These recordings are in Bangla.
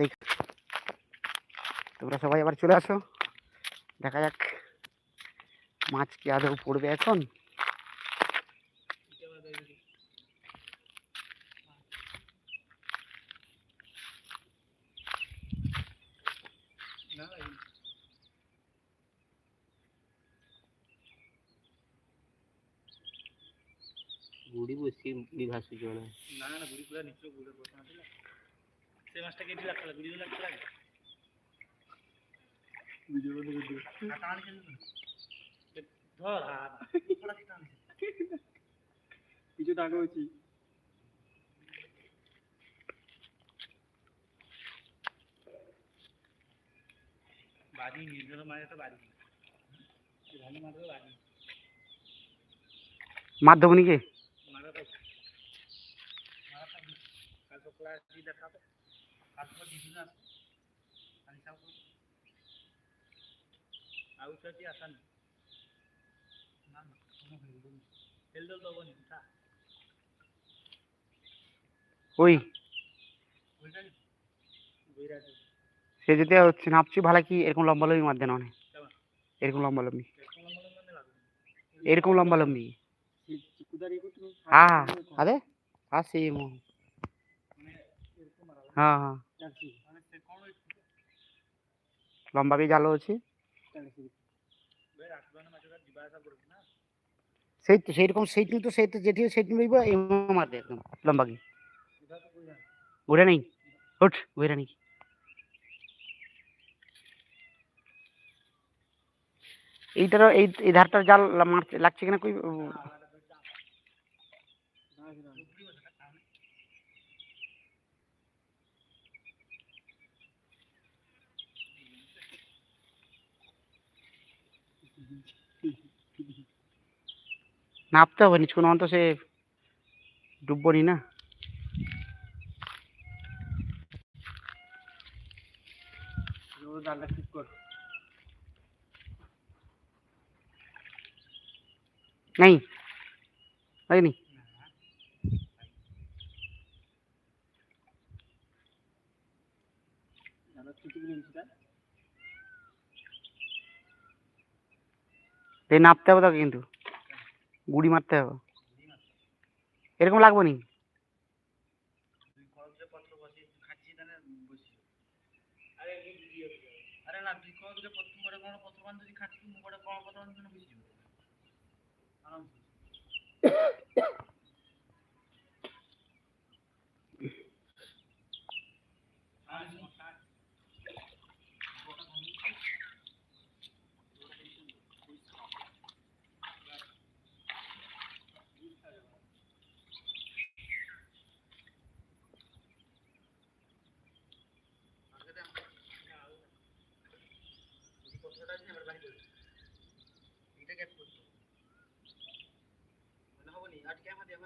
সেই তোমরা সবাই আবার চলে আসো দেখা যাক মাছ কি আদৌ পড়বে এখন गुड़ी बसी भाषा ना गुड़ी पूरा नीचे गुड़ा সেই মাছটা কেটে রাখতে হবে ভিডিও লাগতে লাগবে টান ধর কিছু টাকা হয়েছি। বাড়ি নিজের মাঝে তো বাড়ি ভালো মাঝে বাড়ি মার দেবো নাকি মারা তো মারা তো কাল তো ক্লাস দিয়ে দেখাবো ওই সে যদি হচ্ছে ভালো কি এরকম লম্বা লম্বি মার দেন এরকম লম্বা লম্বি। এরকম লম্বা লম্বি হ্যাঁ আরে আসি হ্যাঁ হ্যাঁ লম্বা ଲମ୍ବା ବି আছে সেই তো, সেইরকম, সেই তো সেই তো যেটি সেটি লইব, এই মারতে একদম লম্বা কি? ঘুরে নেই। উঠ ঘুরে নেই। এইটার এই ধারটার জাল লাগছে কিনা কই? নাপতে হবে নিচু তো সে ডুববো নি না জালটা ঠিক কর नहीं है नहीं এই নাপতে হবে তোকে কিন্তু। গুড়ি মারতে হবে। এরকম লাগবো নি? দুই খরচ যে পত্র বসে খাচ্ছি তাহলে বসি আরে আরে না দুই খরচ যে পত্র করে কোন পত্র বান যদি খাচ্ছি মু করে কোন পত্র বান জন্য বসি আরাম পত্রটা আছে আমার বাড়ি যাবে এটা গ্যাপ করতে মানে হবনি আটকে আমাদের আমাদের এই পত্রটা ফাঁকা দিয়ে পড়িব শত্রু গ্যাপ গ্যাপ গ্যাপ আজকে ওটা দিতে পারে সেটা তো আসুছে বলে কোন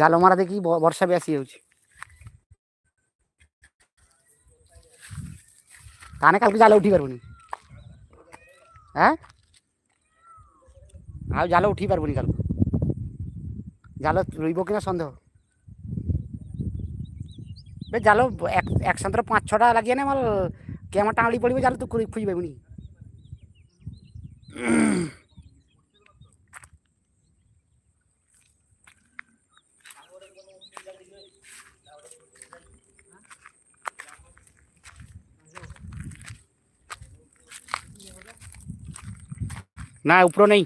ଜାଲ ମାରା ଦେଖି ବ- ବର୍ଷା ବି ଆସିଯାଉଛି ତାହେଲେ କାଲିକୁ ଜାଲ ଉଠି ପାରିବୁନି ଆଁ ଆଉ ଜାଲ ଉଠି ପାରିବୁନି କାଲିକୁ জাল রইব কিনা সন্দেহ বে জাল এক একসাথে পাঁচ ছটা লাগিয়ে নে আমার কেমন টাঙলি পড়বে জাল তো খুঁজে পাবনি না উপর নেই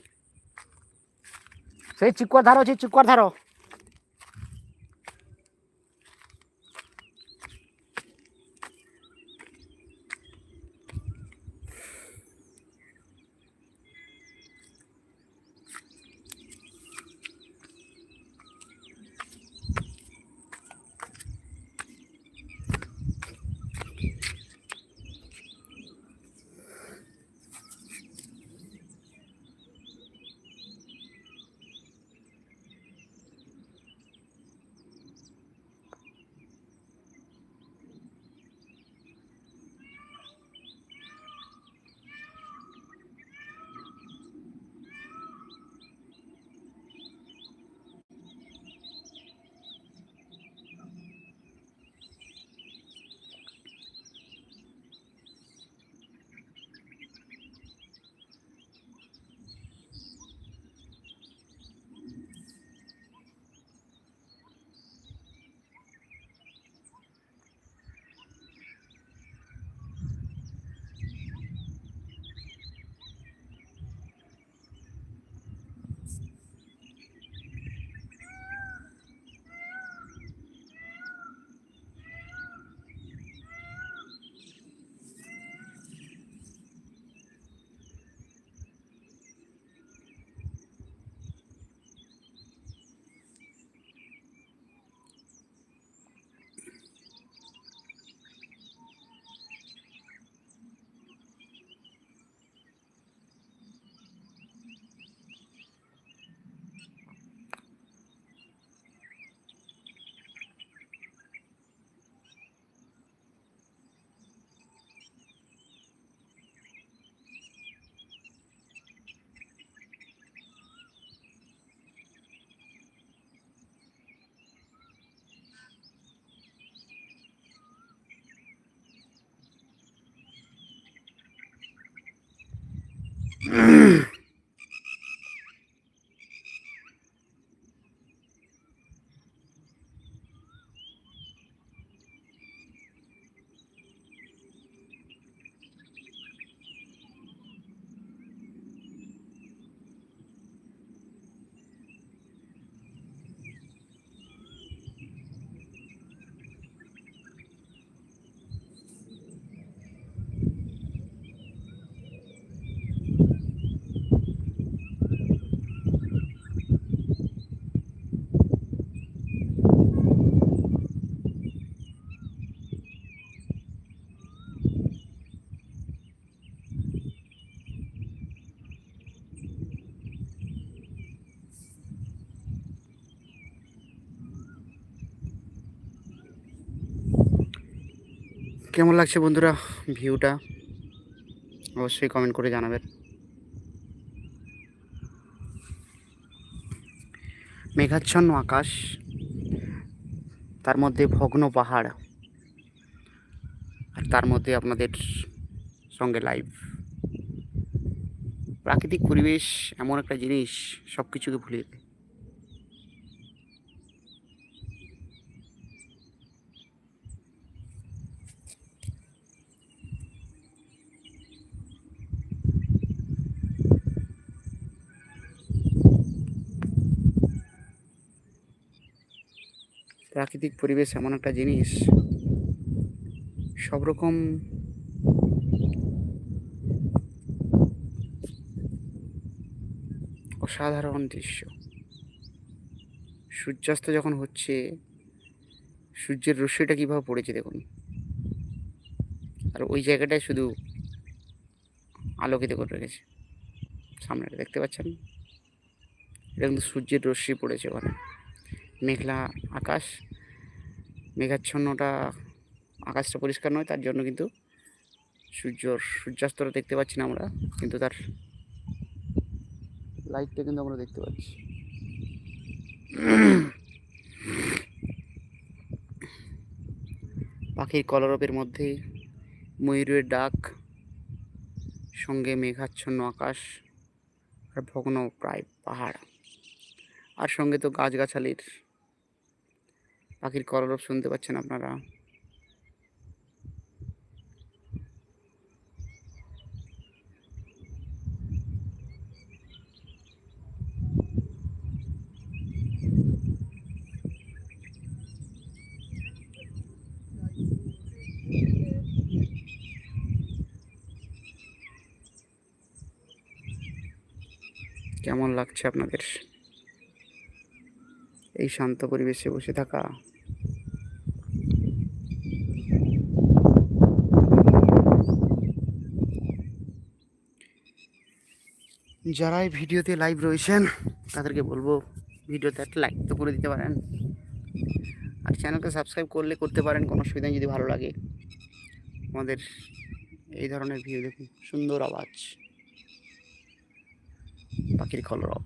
সেই চিকুয়ার ধার আছে চিকুয়ার ধার Mm-hmm. কেমন লাগছে বন্ধুরা ভিউটা? অবশ্যই কমেন্ট করে জানাবেন। মেঘাচ্ছন্ন আকাশ, তার মধ্যে ভগ্ন পাহাড়, আর তার মধ্যে আপনাদের সঙ্গে লাইভ প্রাকৃতিক পরিবেশ এমন একটা জিনিস সব কিছুকে ভুলিয়ে দেয় প্রাকৃতিক পরিবেশ এমন একটা জিনিস। সব রকম অসাধারণ দৃশ্য। সূর্যাস্ত যখন হচ্ছে, সূর্যের রশ্মিটা কীভাবে পড়েছে দেখুন। আর ওই জায়গাটায় শুধু আলোকিত করে রেখেছে। সামনেটা দেখতে পাচ্ছেন? এটা কিন্তু সূর্যের রশ্মি পড়েছে ওখানে। মেঘলা আকাশ। মেঘাচ্ছন্নটা আকাশটা পরিষ্কার নয়, তার জন্য কিন্তু সূর্যর সূর্যাস্তটা দেখতে পাচ্ছি না আমরা, কিন্তু তার লাইটটা কিন্তু আমরা দেখতে পাচ্ছি। পাখির কলরবের মধ্যে ময়ূরের ডাক, সঙ্গে মেঘাচ্ছন্ন আকাশ আর ভগ্ন প্রায় পাহাড়। আর সঙ্গে তো গাছগাছালির পাখির কলরব শুনতে পাচ্ছেন আপনারা। কেমন লাগছে আপনাদের? এই শান্ত পরিবেশে বসে থাকা যারা এই ভিডিওতে লাইভ রয়েছেন, তাদেরকে বলব ভিডিওতে একটা লাইক তো করে দিতে পারেন। আর চ্যানেলকে সাবস্ক্রাইব করলে করতে পারেন, কোনো অসুবিধা যদি ভালো লাগে। আমাদের এই ধরনের ভিডিও দেখুন, সুন্দর আওয়াজ। পাখির কলরব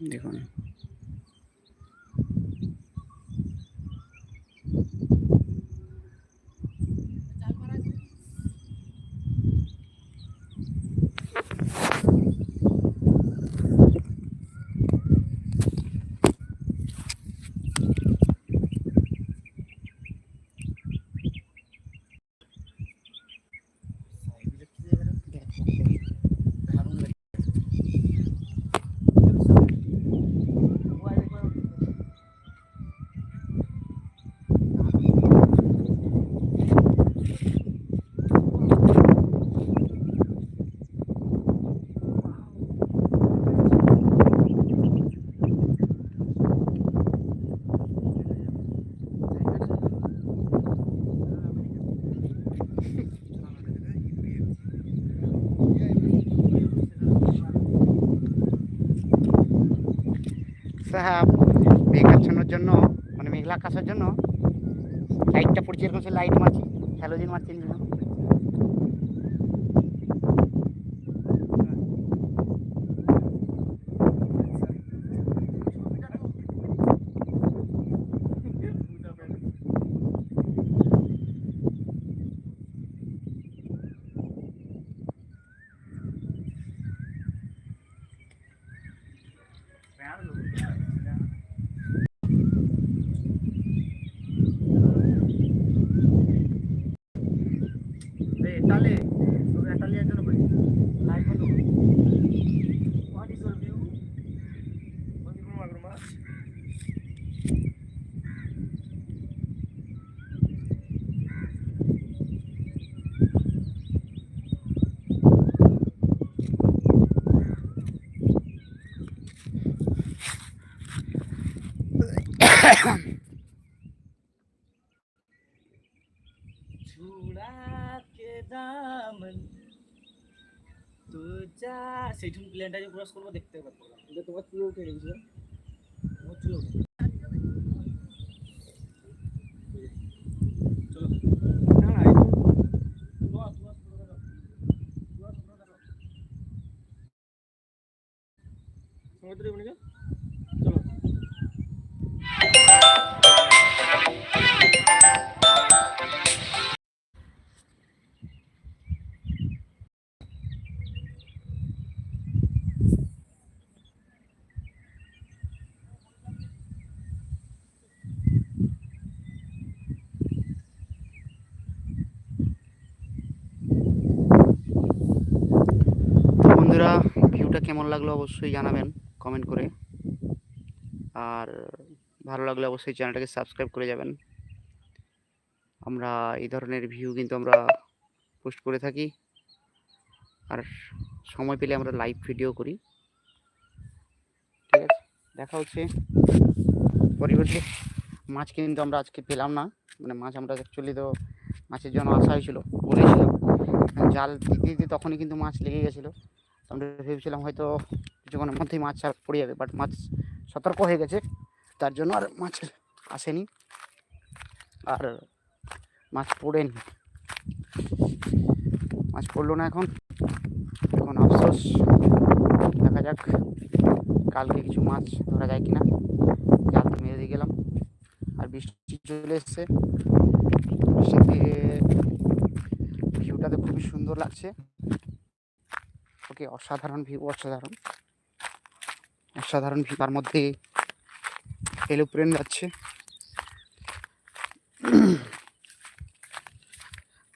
দেখুন সাহাব মেঘাচ্ছন্নর জন্য মানে মেঘলা আকাশের জন্য লাইটটা পড়ছে এরকম সে লাইট মারছি হ্যালোজিন মারছি সেইটুকু প্লেনটা যে ক্রস করব দেখতে পাচ্ছি এটা তোমার চুলে উঠে গেছিল আমার চুলো চলো কেমন লাগল অবশ্যই জানাবেন কমেন্ট করে। আর ভালো লাগলে অবশ্যই চ্যানেলটাকে সাবস্ক্রাইব করে যাবেন। আমরা এই ধরনের ভিউ কিন্তু আমরা পোস্ট করে থাকি। আর সময় পেলে আমরা লাইভ ভিডিও করি। ঠিক আছে, দেখা হচ্ছে। পরিবর্তে মাছ কিন্তু আমরা আজকে পেলাম না। মানে মাছ আমরা অ্যাকচুয়ালি তো মাছের জন্য আসা হয়েছিল বলেছিলাম। জাল দিতে দিতে তখনই কিন্তু মাছ লেগে গেছিল। আমরা ভেবেছিলাম হয়তো কিছুক্ষণের মধ্যেই মাছ আর পড়ে যাবে বাট মাছ সতর্ক হয়ে গেছে। তার জন্য আর মাছ আসেনি। আর মাছ পড়েনি। মাছ পড়ল না এখন। এখন আফসোস। দেখা যাক কালকে কিছু মাছ ধরা যায় কিনা। জাল মেরে দিয়ে গেলাম। আর বৃষ্টি চলে এসছে। বৃষ্টিতে ভিউটাতে খুবই সুন্দর লাগছে। ওকে অসাধারণ ভিউ অসাধারণ। অসাধারণ ভিউ তার মধ্যে এলোপ্লেন যাচ্ছে।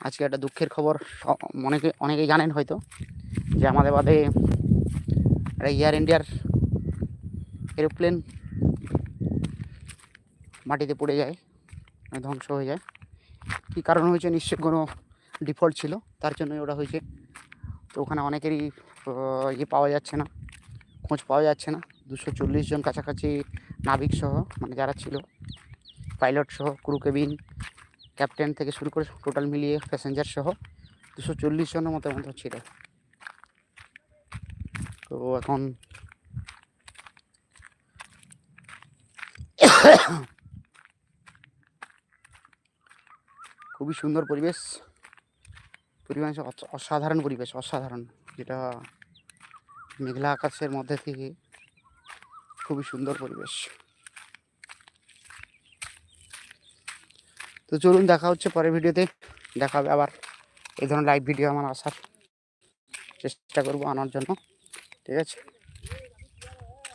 আজকে একটা দুঃখের খবর অনেকে, অনেকেই জানেন হয়তো, যে আমাদের বাদে একটা এয়ার ইন্ডিয়ার এরোপ্লেন মাটিতে পড়ে যায় মানে ধ্বংস হয়ে যায়। কী কারণ হয়েছে নিশ্চয়ই কোনো ডিফল্ট ছিল, তার জন্যই ওটা হয়েছে। তো ওখানে অনেকেরই ইয়ে পাওয়া যাচ্ছে না। খোঁজ পাওয়া যাচ্ছে না। দুশো চল্লিশ জন কাছাকাছি নাবিক সহ মানে যারা ছিল, পাইলট সহ, ক্রু কেবিন, ক্যাপ্টেন থেকে শুরু করে টোটাল মিলিয়ে প্যাসেঞ্জার সহ, দুশো চল্লিশ জনের মতো মতো ছিল। তো এখন খুবই সুন্দর পরিবেশ। পরিবেশ অসাধারণ পরিবেশ, অসাধারণ। যেটা মেঘলা আকাশের মধ্যে থেকে খুবই সুন্দর পরিবেশ। তো চলুন দেখা হচ্ছে পরের ভিডিওতে, দেখা হবে আবার। এই ধরনের লাইভ ভিডিও আমার আসার চেষ্টা করব আনার জন্য, ঠিক আছে?